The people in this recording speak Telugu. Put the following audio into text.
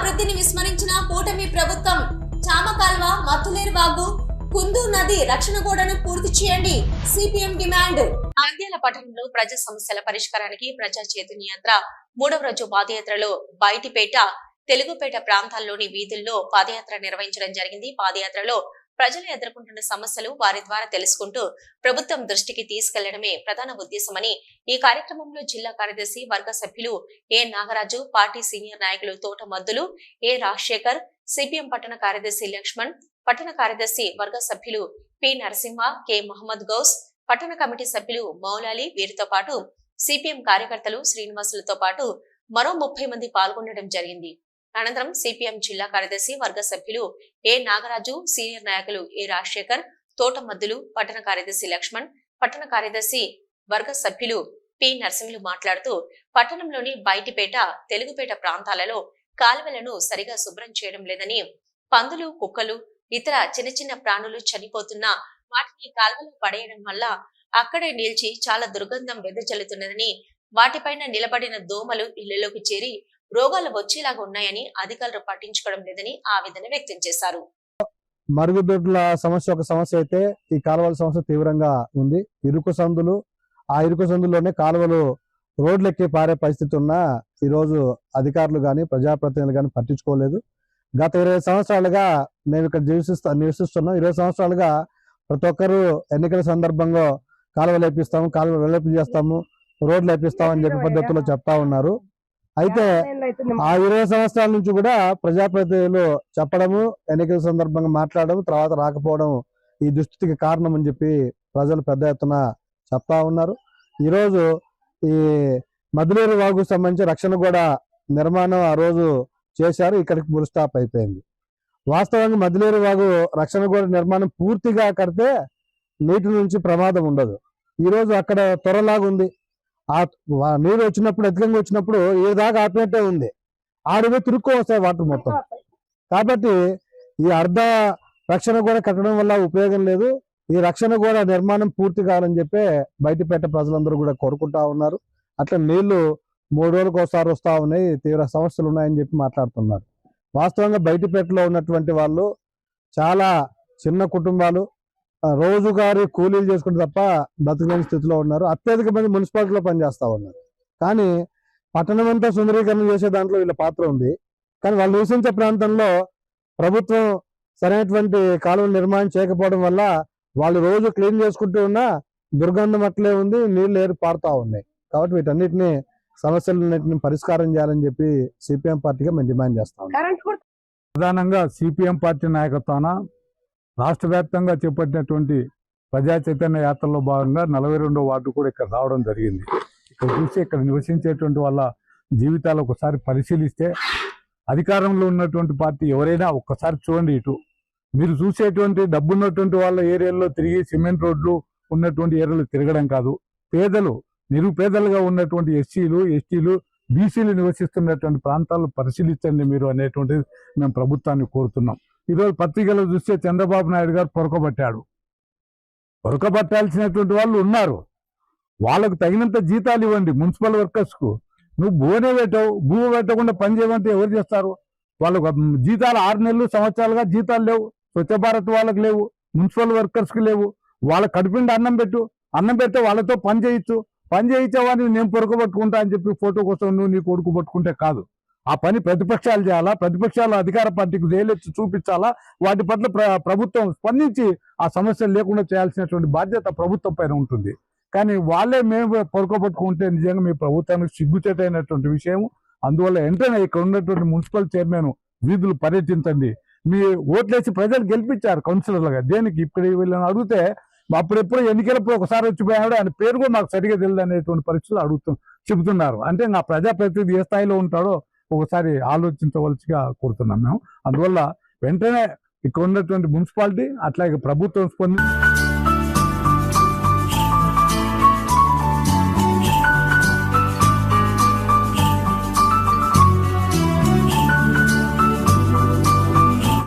అభివృద్ధిని విస్మరించిన కూటమి ప్రభుత్వం చామకాల్వ మత్తులేరు వాగు కుందు నది రక్షణ గోడను పూర్తి చేయండి. CPM demand. నంద్యాల పట్టణంలో ప్రజా సమస్యల పరిష్కారానికి ప్రజా చైతన్యయాత్ర మూడవ రోజు పాదయాత్రలో బయటిపేట తెలుగుపేట ప్రాంతాల్లోని వీధుల్లో పాదయాత్ర నిర్వహించడం జరిగింది. పాదయాత్రలో ప్రజలు ఎదుర్కొంటున్న సమస్యలు వారి ద్వారా తెలుసుకుంటూ ప్రభుత్వం దృష్టికి తీసుకెళ్ళడమే ప్రధాన ఉద్దేశమని ఈ కార్యక్రమంలో జిల్లా కార్యదర్శి వర్గ సభ్యులు ఏ నాగరాజు పార్టీ సీనియర్ నాయకులు తోట మద్దులు ఏ రాజశేఖర్ సిపిఎం పట్టణ కార్యదర్శి లక్ష్మణ్ పట్టణ కార్యదర్శి వర్గ సభ్యులు పి నరసింహ కె మహమ్మద్ గౌస్ పట్టణ కమిటీ సభ్యులు మౌలాలి వీరితో పాటు సిపిఎం కార్యకర్తలు శ్రీనివాసులతో పాటు మరో ముప్పై మంది పాల్గొనడం జరిగింది. అనంతరం సిపిఎం జిల్లా కార్యదర్శి వర్గ సభ్యులు ఏ నాగరాజు సీనియర్ నాయకులు ఏ రాజశేఖర్ తోటమద్దులు పట్టణ కార్యదర్శి లక్ష్మణ్ పట్టణ కార్యదర్శి వర్గ సభ్యులు పి. నరసింహులు మాట్లాడుతూ పట్టణంలోని బయటిపేట తెలుగుపేట ప్రాంతాలలో కాలువలను సరిగా శుభ్రం చేయడం లేదని పందులు కుక్కలు ఇతర చిన్న చిన్న ప్రాణులు చనిపోతున్నా వాటిని కాలువలు పడేయడం వల్ల అక్కడే నిలిచి చాలా దుర్గంధం వెదజల్లుతున్నదని వాటిపైన నిలబడిన దోమలు ఇళ్ళలోకి చేరి రోగాలు వచ్చేలాగా ఉన్నాయని అధికారులు పట్టించుకోవడం లేదని ఆవేదన వ్యక్తం చేశారు. మరుగుదొడ్ల సమస్య ఒక సమస్య అయితే ఈ కాలువల సమస్య తీవ్రంగా ఉంది. ఇరుకు సందులు ఆ ఇరుకు సందుల్లోనే కాలువలు రోడ్లెక్కి పారే పరిస్థితి ఉన్నా ఈరోజు అధికారులు కానీ ప్రజాప్రతినిధులు కానీ పట్టించుకోలేదు. గత ఇరవై సంవత్సరాలుగా మేము ఇక్కడ జీవిస్తా నివసిస్తున్నాం. ఇరవై సంవత్సరాలుగా ప్రతి ఒక్కరూ ఎన్నికల సందర్భంగా కాలువలు వేపిస్తాము కాలువలు వెల్లపి చేస్తాము రోడ్లు వేపిస్తాము అని చెప్పి పద్ధతిలో చెప్తా ఉన్నారు. అయితే ఆ ఇరవై సంవత్సరాల నుంచి కూడా ప్రజాప్రతినిధులు చెప్పడము ఎన్నికల సందర్భంగా మాట్లాడడం తర్వాత రాకపోవడం ఈ దుస్థితికి కారణం అని చెప్పి ప్రజలు పెద్ద ఎత్తున చెప్తా ఉన్నారు. ఈరోజు ఈ మధులేరు వాగు సంబంధించి రక్షణ కూడా నిర్మాణం ఆ రోజు చేశారు ఇక్కడికి ఫుల్ స్టాప్ అయిపోయింది. వాస్తవంగా మధులేరు వాగు రక్షణ గోడ నిర్మాణం పూర్తిగా కడితే నీటి నుంచి ప్రమాదం ఉండదు. ఈ రోజు అక్కడ త్వరలాగా ఉంది ఆ వా- నీరు వచ్చినప్పుడు అధికంగా వచ్చినప్పుడు ఏ దాకా ఆపినట్టే ఉంది. ఆడివే తిరుక్కో వస్తాయి వాటర్ మొత్తం. కాబట్టి ఈ అర్ధ రక్షణ కూడా కట్టడం వల్ల ఉపయోగం లేదు. ఈ రక్షణ కూడా నిర్మాణం పూర్తి కావాలని చెప్పి బయటపేట ప్రజలందరూ కూడా కోరుకుంటా ఉన్నారు. అట్లా నీళ్ళు మూడు రోజులకు ఒకసారి వస్తా ఉన్నాయి. తీవ్ర సమస్యలు ఉన్నాయని చెప్పి మాట్లాడుతున్నారు. వాస్తవంగా బయటపేటలో ఉన్నటువంటి వాళ్ళు చాలా చిన్న కుటుంబాలు రోజుగారి కూలీలు చేసుకుంటే తప్ప బతకలేని స్థితిలో ఉన్నారు. అత్యధిక మంది మున్సిపాలిటీలో పనిచేస్తా ఉన్నారు. కానీ పట్టణం అంతా సుందరీకరణ చేసే దాంట్లో వీళ్ళ పాత్ర ఉంది. కానీ వాళ్ళు నివసించే ప్రాంతంలో ప్రభుత్వం సరైనటువంటి కాలువలు నిర్మాణం చేయకపోవడం వల్ల వాళ్ళు రోజు క్లీన్ చేసుకుంటూ ఉన్నా దుర్గంధం అట్లే ఉంది నీళ్ళు ఏరి పారుతా ఉన్నాయి. కాబట్టి వీటన్నిటిని సమస్యలన్నింటిని పరిష్కారం చేయాలని చెప్పి సిపిఎం పార్టీగా మేము డిమాండ్ చేస్తాం ప్రధానంగా సిపిఎం పార్టీ నాయకత్వాన రాష్ట్ర వ్యాప్తంగా చేపట్టినటువంటి ప్రజా చైతన్య యాత్రలో భాగంగా నలభై రెండో వార్డు కూడా ఇక్కడ రావడం జరిగింది. ఇక్కడ చూసి ఇక్కడ నివసించేటువంటి వాళ్ళ జీవితాలు ఒకసారి పరిశీలిస్తే అధికారంలో ఉన్నటువంటి పార్టీ ఎవరైనా ఒక్కసారి చూడండి ఇటు. మీరు చూసేటువంటి డబ్బున్నటువంటి వాళ్ళ ఏరియాల్లో తిరిగి సిమెంట్ రోడ్లు ఉన్నటువంటి ఏరియాలో తిరగడం కాదు. పేదలు నిరుపేదలుగా ఉన్నటువంటి ఎస్సీలు ఎస్టీలు బీసీలు నివసిస్తున్నటువంటి ప్రాంతాలు పరిశీలించండి మీరు అనేటువంటిది మేము ప్రభుత్వాన్ని కోరుతున్నాం. ఈరోజు పత్రికలో చూస్తే చంద్రబాబు నాయుడు గారు పొరకబట్టాడు. పొరకబట్టాల్సినటువంటి వాళ్ళు ఉన్నారు. వాళ్ళకు తగినంత జీతాలు ఇవ్వండి మున్సిపల్ వర్కర్స్కు. నువ్వు భూనే పెట్టావు భూ పెట్టకుండా పని చేయమంటే ఎవరు చేస్తారు? వాళ్ళకు జీతాలు ఆరు నెలలు సంవత్సరాలుగా జీతాలు లేవు. స్వచ్ఛ భారత్ వాళ్ళకు లేవు మున్సిపల్ వర్కర్స్కి లేవు. వాళ్ళ కడుపుండి అన్నం పెట్టు. అన్నం పెడితే వాళ్ళతో పని చేయొచ్చు. పని చేయించేవాడిని నేను పొరకబట్టుకుంటా అని చెప్పి ఫోటో కోసం నువ్వు నీ కొడుకు పట్టుకుంటే కాదు. ఆ పని ప్రతిపక్షాలు చేయాలా? ప్రతిపక్షాలు అధికార పార్టీకి వేలెత్తి చూపించాలా? వాటి పట్ల ప్ర- ప్రభుత్వం స్పందించి ఆ సమస్యలు లేకుండా చేయాల్సినటువంటి బాధ్యత ప్రభుత్వం పైన ఉంటుంది. కానీ వాళ్ళే మేము పొరకబట్టుకుంటే నిజంగా మీ ప్రభుత్వానికి సిగ్గుచేటైనటువంటి విషయం అందువల్ల వెంటనే ఇక్కడ ఉన్నటువంటి మున్సిపల్ చైర్మన్ వీధులు పర్యటించండి. మీ ఓట్లేసి ప్రజలు గెలిపించారు కౌన్సిలర్లుగా. దేనికి ఇప్పుడు వీళ్ళని అడిగితే అప్పుడెప్పుడు ఎన్నికలప్పుడు ఒకసారి వచ్చిపోయాడు ఆయన పేరు కూడా నాకు సరిగా తెలియదు అనేటువంటి పరిస్థితులు అడుగుతు చెబుతున్నారు. అంటే నా ప్రజాప్రతినిధి ఏ స్థాయిలో ఉంటాడో ఒకసారి ఆలోచించవలసిగా కోరుతున్నాం మేము. అందువల్ల వెంటనే ఇక్కడ ఉన్నటువంటి మున్సిపాలిటీ అట్లాగే ప్రభుత్వం స్పందించి